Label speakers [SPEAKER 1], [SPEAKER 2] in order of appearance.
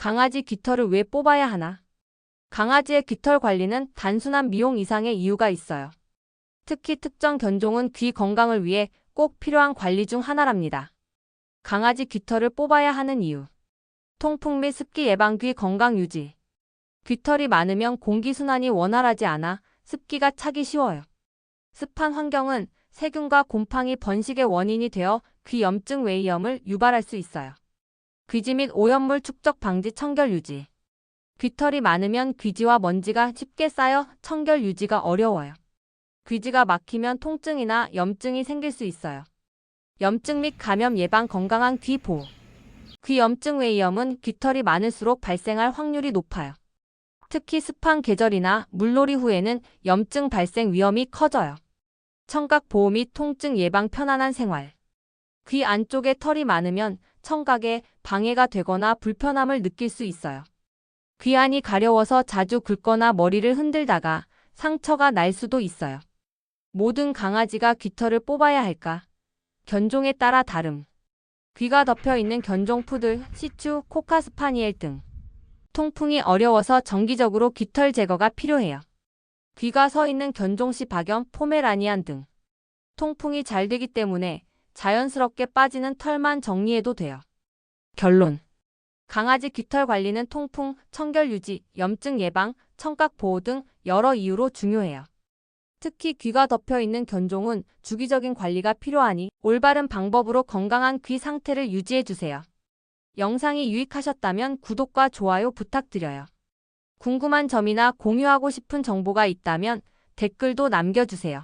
[SPEAKER 1] 강아지 깃털을 왜 뽑아야 하나? 강아지의 깃털 관리는 단순한 미용 이상의 이유가 있어요. 특히 특정 견종은 귀 건강을 위해 꼭 필요한 관리 중 하나랍니다. 강아지 깃털을 뽑아야 하는 이유. 통풍 및 습기 예방 귀 건강 유지. 깃털이 많으면 공기순환이 원활하지 않아 습기가 차기 쉬워요. 습한 환경은 세균과 곰팡이 번식의 원인이 되어 귀 염증 외이염을 유발할 수 있어요. 귀지 및 오염물 축적 방지 청결 유지. 귀털이 많으면 귀지와 먼지가 쉽게 쌓여 청결 유지가 어려워요. 귀지가 막히면 통증이나 염증이 생길 수 있어요. 염증 및 감염 예방 건강한 귀 보호. 귀 염증 외이염은 귀털이 많을수록 발생할 확률이 높아요. 특히 습한 계절이나 물놀이 후에는 염증 발생 위험이 커져요. 청각 보호 및 통증 예방 편안한 생활. 귀 안쪽에 털이 많으면 청각에 방해가 되거나 불편함을 느낄 수 있어요. 귀 안이 가려워서 자주 긁거나 머리를 흔들다가 상처가 날 수도 있어요. 모든 강아지가 깃털을 뽑아야 할까? 견종에 따라 다름. 귀가 덮여 있는 견종 푸들, 시추, 코카스파니엘 등. 통풍이 어려워서 정기적으로 깃털 제거가 필요해요. 귀가 서 있는 견종 시 박염, 포메라니안 등. 통풍이 잘 되기 때문에 자연스럽게 빠지는 털만 정리해도 돼요. 결론. 강아지 깃털 관리는 통풍, 청결 유지, 염증 예방, 청각 보호 등 여러 이유로 중요해요. 특히 귀가 덮여 있는 견종은 주기적인 관리가 필요하니 올바른 방법으로 건강한 귀 상태를 유지해 주세요. 영상이 유익하셨다면 구독과 좋아요 부탁드려요. 궁금한 점이나 공유하고 싶은 정보가 있다면 댓글도 남겨주세요.